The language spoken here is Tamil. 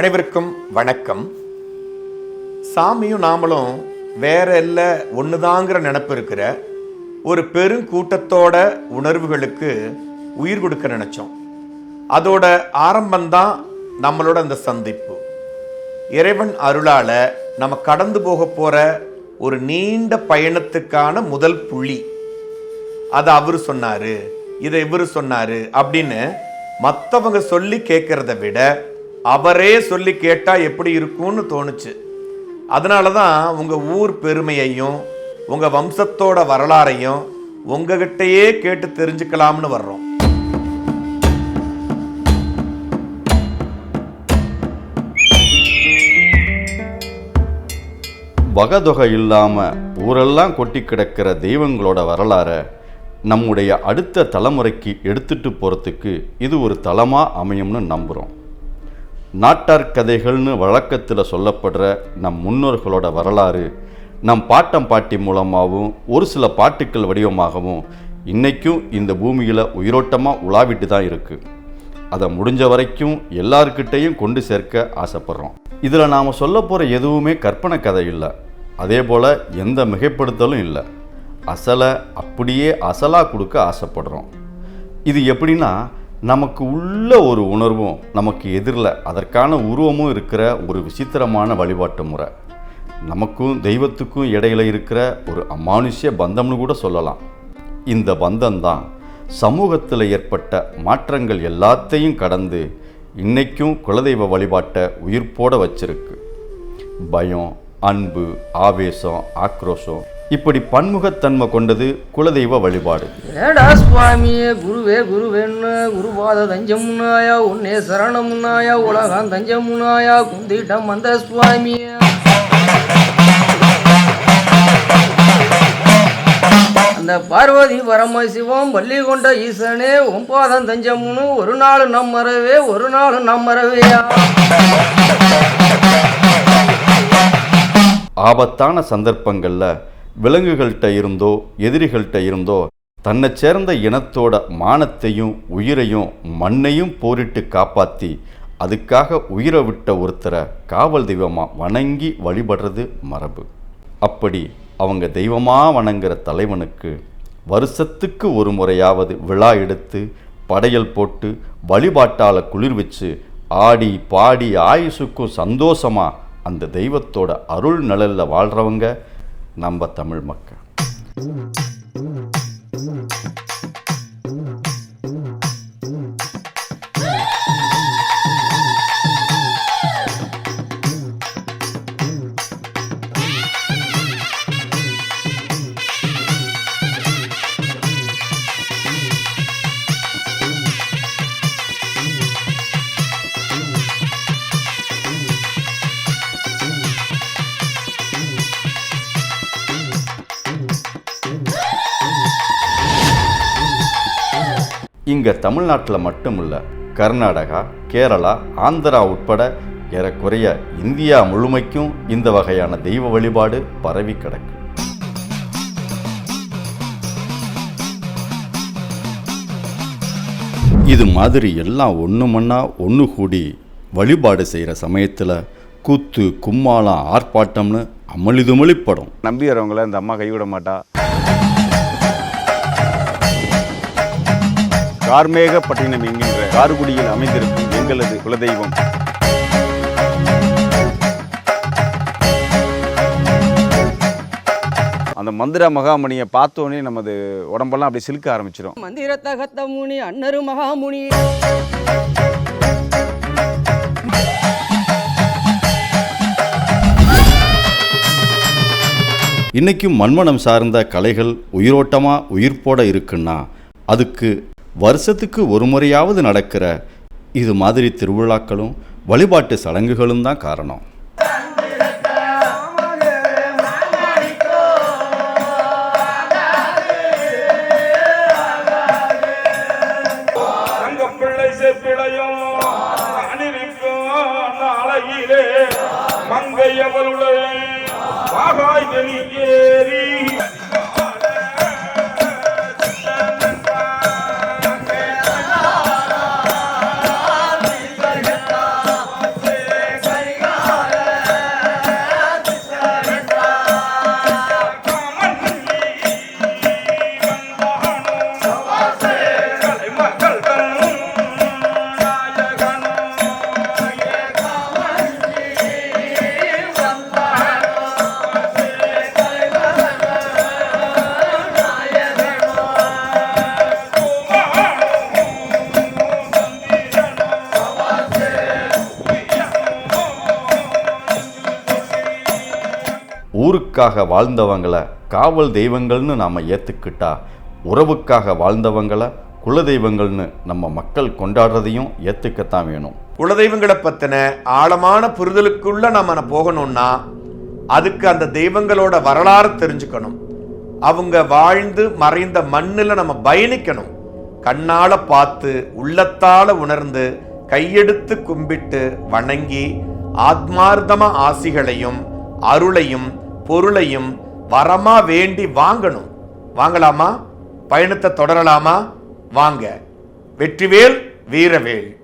அனைவருக்கும் வணக்கம். சாமியும் நாமளும் வேற இல்லை ஒண்ணுதாங்கிற நினப்பு இருக்கிற ஒரு பெருங்கூட்டத்தோட உணர்வுகளுக்கு உயிர் கொடுக்க நினைச்சோம். அதோட ஆரம்பம்தான் நம்மளோட அந்த சந்திப்பு. இறைவன் அருளால நம்ம கடந்து போக போற ஒரு நீண்ட பயணத்துக்கான முதல் புள்ளி. அதை அவர் சொன்னாரு இதை இவர் சொன்னாரு அப்படின்னு மற்றவங்க சொல்லி கேட்கறத விட அவரே சொல்லி கேட்டால் எப்படி இருக்கும்னு தோணுச்சு. அதனால தான் உங்கள் ஊர் பெருமையையும் உங்கள் வம்சத்தோட வரலாறையும் உங்ககிட்டயே கேட்டு தெரிஞ்சுக்கலாம்னு வர்றோம். வகதொகை இல்லாமல் ஊரெல்லாம் கொட்டி கிடக்கிற தெய்வங்களோட வரலாறை நம்முடைய அடுத்த தலைமுறைக்கு எடுத்துட்டு போகிறதுக்கு இது ஒரு தளமாக அமையும்னு நம்புகிறோம் நாட்டார் கதைகள்னு வழக்கத்தில் சொல்லப்படுற நம் முன்னோர்களோட வரலாறு நம் பாட்டம் பாட்டி மூலமாகவும் ஒரு சில பாட்டுக்கள் வடிவமாகவும் இன்றைக்கும் இந்த பூமியில் உயிரோட்டமாக உலாவிட்டு தான் இருக்குது அதை முடிஞ்ச வரைக்கும் எல்லார்கிட்டையும் கொண்டு சேர்க்க ஆசைப்படுறோம். இதில் நாம் சொல்ல போகிற எதுவுமே கற்பனை கதை இல்லை. அதே போல் எந்த மிகைப்படுத்தலும் இல்லை. அசலை அப்படியே அசலாக கொடுக்க ஆசைப்படுறோம். இது எப்படின்னா நமக்கு உள்ள ஒரு உணர்வும் நமக்கு எதிரில். அதற்கான உருவமும் இருக்கிற ஒரு விசித்திரமான வழிபாட்டு முறை. நமக்கும் தெய்வத்துக்கும் இடையில இருக்கிற ஒரு அமானுஷ்ய பந்தம்னு கூட சொல்லலாம். இந்த பந்தம்தான் சமூகத்தில் ஏற்பட்ட மாற்றங்கள் எல்லாத்தையும் கடந்து இன்னைக்கும் குலதெய்வ வழிபாட்டை உயிர்ப்போட வச்சிருக்கு. பயம் அன்பு ஆவேசம் ஆக்ரோஷம் இப்படி பன்முகத்தன்மை கொண்டது குலதெய்வ வழிபாடு. ஏடா சுவாமியே குருவே குருவேன்னு குருபாத தஞ்சமுனாயா உன்னே சரணமுனாயா உலகம் தஞ்சமுனாயா குந்திட்டம் வந்த சுவாமியே அந்த பார்வதி பரமசிவம் பள்ளி கொண்ட ஈசனே ஒம்பாதம் தஞ்சமுனு ஒரு நாள் நம் மறவே ஒரு நாள் நம் மறவேயா. ஆபத்தான சந்தர்ப்பங்களில் விலங்குகள்கிட்ட இருந்தோ எதிரிகள்கிட்ட இருந்தோ தன்னை சேர்ந்த இனத்தோட மானத்தையும் உயிரையும் மண்ணையும் போரிட்டு காப்பாற்றி அதுக்காக உயிரை விட்ட ஒருத்தரை காவல் தெய்வமாக வணங்கி வழிபடுறது மரபு. அப்படி அவங்க தெய்வமாக வணங்குற தலைவனுக்கு வருஷத்துக்கு ஒரு முறையாவது விழா எடுத்து படையல் போட்டு வழிபாட்டால் குளிர்விச்சு ஆடி பாடி ஆயுசுக்கும் சந்தோஷமாக அந்த தெய்வத்தோட அருள் நிழலில் வாழ்கிறவங்க நம்ம தமிழ் மக்கள். இங்க தமிழ்நாட்டில் மட்டும் இல்ல கர்நாடகா கேரளா ஆந்திரா உட்பட ஏறக்குறைய இந்தியா முழுமைக்கும் இந்த வகையான தெய்வ வழிபாடு பரவி கிடக்கு. இது மாதிரி எல்லாம் ஒன்று மண்ணா ஒன்று கூடி வழிபாடு செய்கிற சமயத்தில் கூத்து கும்மாளம் ஆர்ப்பாட்டம்னு அமளிதுமளிப்படும். நம்பி வரவங்கள இந்த அம்மா கைவிட மாட்டா. கார்மேகப்பட்டினம் என்கின்ற கார்குடியில் அமைந்திருக்கும் எங்களது குலதெய்வம். அந்த மந்திர மகாமணியை பார்த்தோன்னே நமது உடம்பெல்லாம் அப்படி சிலுக்க ஆரம்பிச்சிடும் மந்திர தகத்த முனி அன்னரு மகாமுனி. இன்னைக்கும் மண்மனம் சார்ந்த கலைகள் உயிரோட்டமாக உயிர்ப்போட இருக்குன்னா அதுக்கு வருஷத்துக்கு ஒரு முறையாவது நடக்கிற இது மாதிரி திருவிழாக்களும் வழிபாட்டு சடங்குகளும் தான் காரணம். மங்கையவருடைய வாகாய் வெளியேறி ஊருக்காக வாழ்ந்தவங்களை காவல் தெய்வங்கள்னு நாம் ஏற்றுக்கிட்டா உறவுக்காக வாழ்ந்தவங்களை குலதெய்வங்கள்னு நம்ம மக்கள் கொண்டாடுறதையும் ஏற்றுக்கத்தான் வேணும். குலதெய்வங்களை பற்றின ஆழமான புரிதலுக்குள்ளே நம்ம போகணும்னா அதுக்கு அந்த தெய்வங்களோட வரலாறு தெரிஞ்சுக்கணும். அவங்க வாழ்ந்து மறைந்த மண்ணில் நம்ம பயணிக்கணும். கண்ணால் பார்த்து உள்ளத்தால் உணர்ந்து கையெடுத்து கும்பிட்டு வணங்கி ஆத்மார்த்தம ஆசிகளையும் அருளையும் பொருளையும் வரமா வேண்டி வாங்கணும். வாங்கலாமா? பயணத்தை தொடரலாமா? வாங்க. வெற்றிவேல் வீரவேல்.